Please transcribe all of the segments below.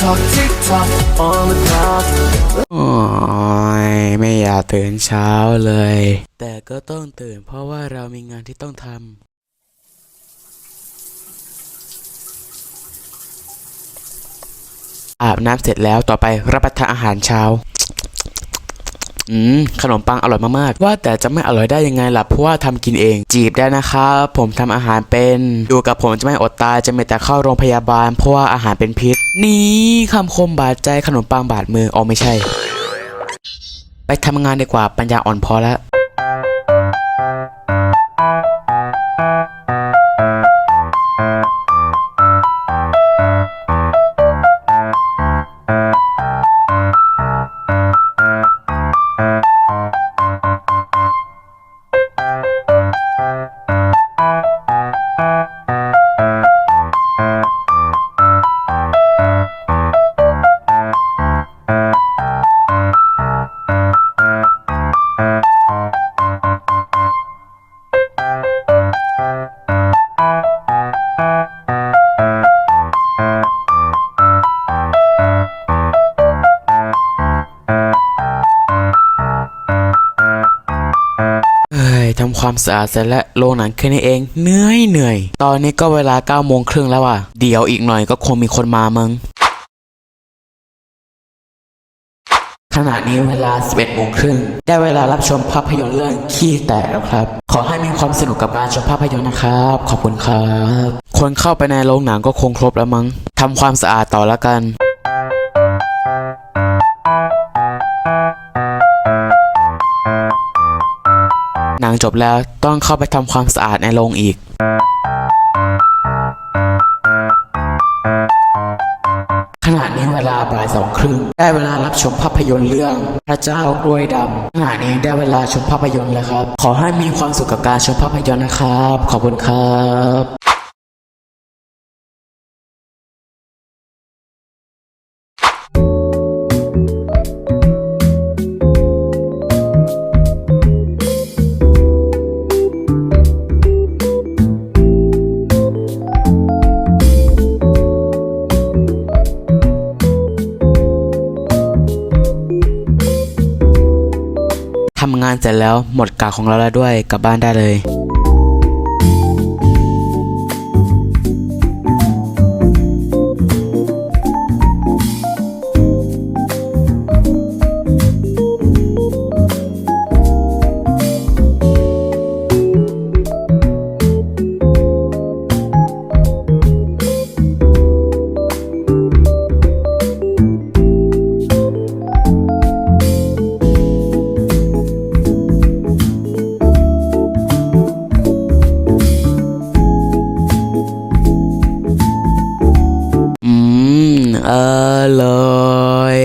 tock, tick tock on the clock. โอ้ยไม่อยากตื่นเช้าเลย แต่ก็ต้องตื่นเพราะว่าเรามีงานที่ต้องทำอาบน้ำเสร็จแล้วต่อไปรับประทานอาหารเช้า อืมขนมปังอร่อยมากๆ ว่าแต่จะไม่อร่อยได้ยังไงล่ะเพราะว่าทำกินเอง จีบได้นะครับผมทำอาหารเป็นอยู่กับผมจะไม่อดตายจะไม่แต่เข้าโรงพยาบาล เพราะว่าอาหารเป็นพิษ นี่คำคมบาดใจขนมปังบาดมืออ๋อไม่ใช่ ไปทำงานดีกว่าปัญญาอ่อนพอแล้ว สะอาดเสร็จแล้วโรงหนังแค่นี้เองเหนื่อยเหนื่อยตอนนี้ก็เวลา9ก้าโมงครึ่งแล้วอะเดี๋ยวอีกหน่อยก็คงมีคนมามึงขณะนี้เวลา 11โมงครึ่ง ได้เวลารับชมภาพยนตร์เรื่องขี้แตกแล้วครับ ขอให้มีความสนุกกับการชมภาพยนตร์นะครับ ขอบคุณครับ คนเข้าไปในโรงหนังก็คงครบแล้วมั้งทำความสะอาดต่อแล้วกัน แล้วต้องเข้าไปทำความสะอาดในโรงอีก ขณะนี้เวลาบ่ายสองครึ่งได้เวลารับชมภาพยนตร์เรื่อง พระเจ้ากล้วยดำขณะนี้ได้เวลาชมภาพยนตร์แล้วครับ ขอให้มีความสุขกับการชมภาพยนตร์นะครับ ขอบคุณครับานเสร็จแล้วหมดกะของเราแล้วด้วยกลับบ้านได้เลย อร่อย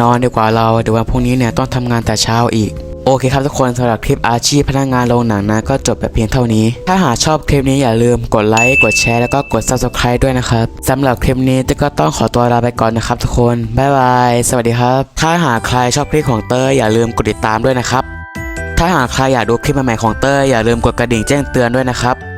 นอนดีกว่าเราเดี๋ยววันพรุ่งนี้เนี่ยต้องทำงานแต่เช้าอีก โอเคครับทุกคนสำหรับคลิปอาชีพพนักงานโรงหนังนะก็จบแบบเพียงเท่านี้ ถ้าหากชอบคลิปนี้อย่าลืมกดไลค์กดแชร์แล้วก็กด subscribe ด้วยนะครับสำหรับคลิปนี้เต้ยก็ต้องขอตัวลาไปก่อนนะครับทุกคนบ๊ายบายสวัสดีครับ ถ้าหากใครชอบคลิปของเต้ยอย่าลืมกดติดตามด้วยนะครับถ้าหากใครอยากดูคลิปใหม่ๆของเต้ยอย่าลืมกดกระดิ่งแจ้งเตือนด้วยนะครับ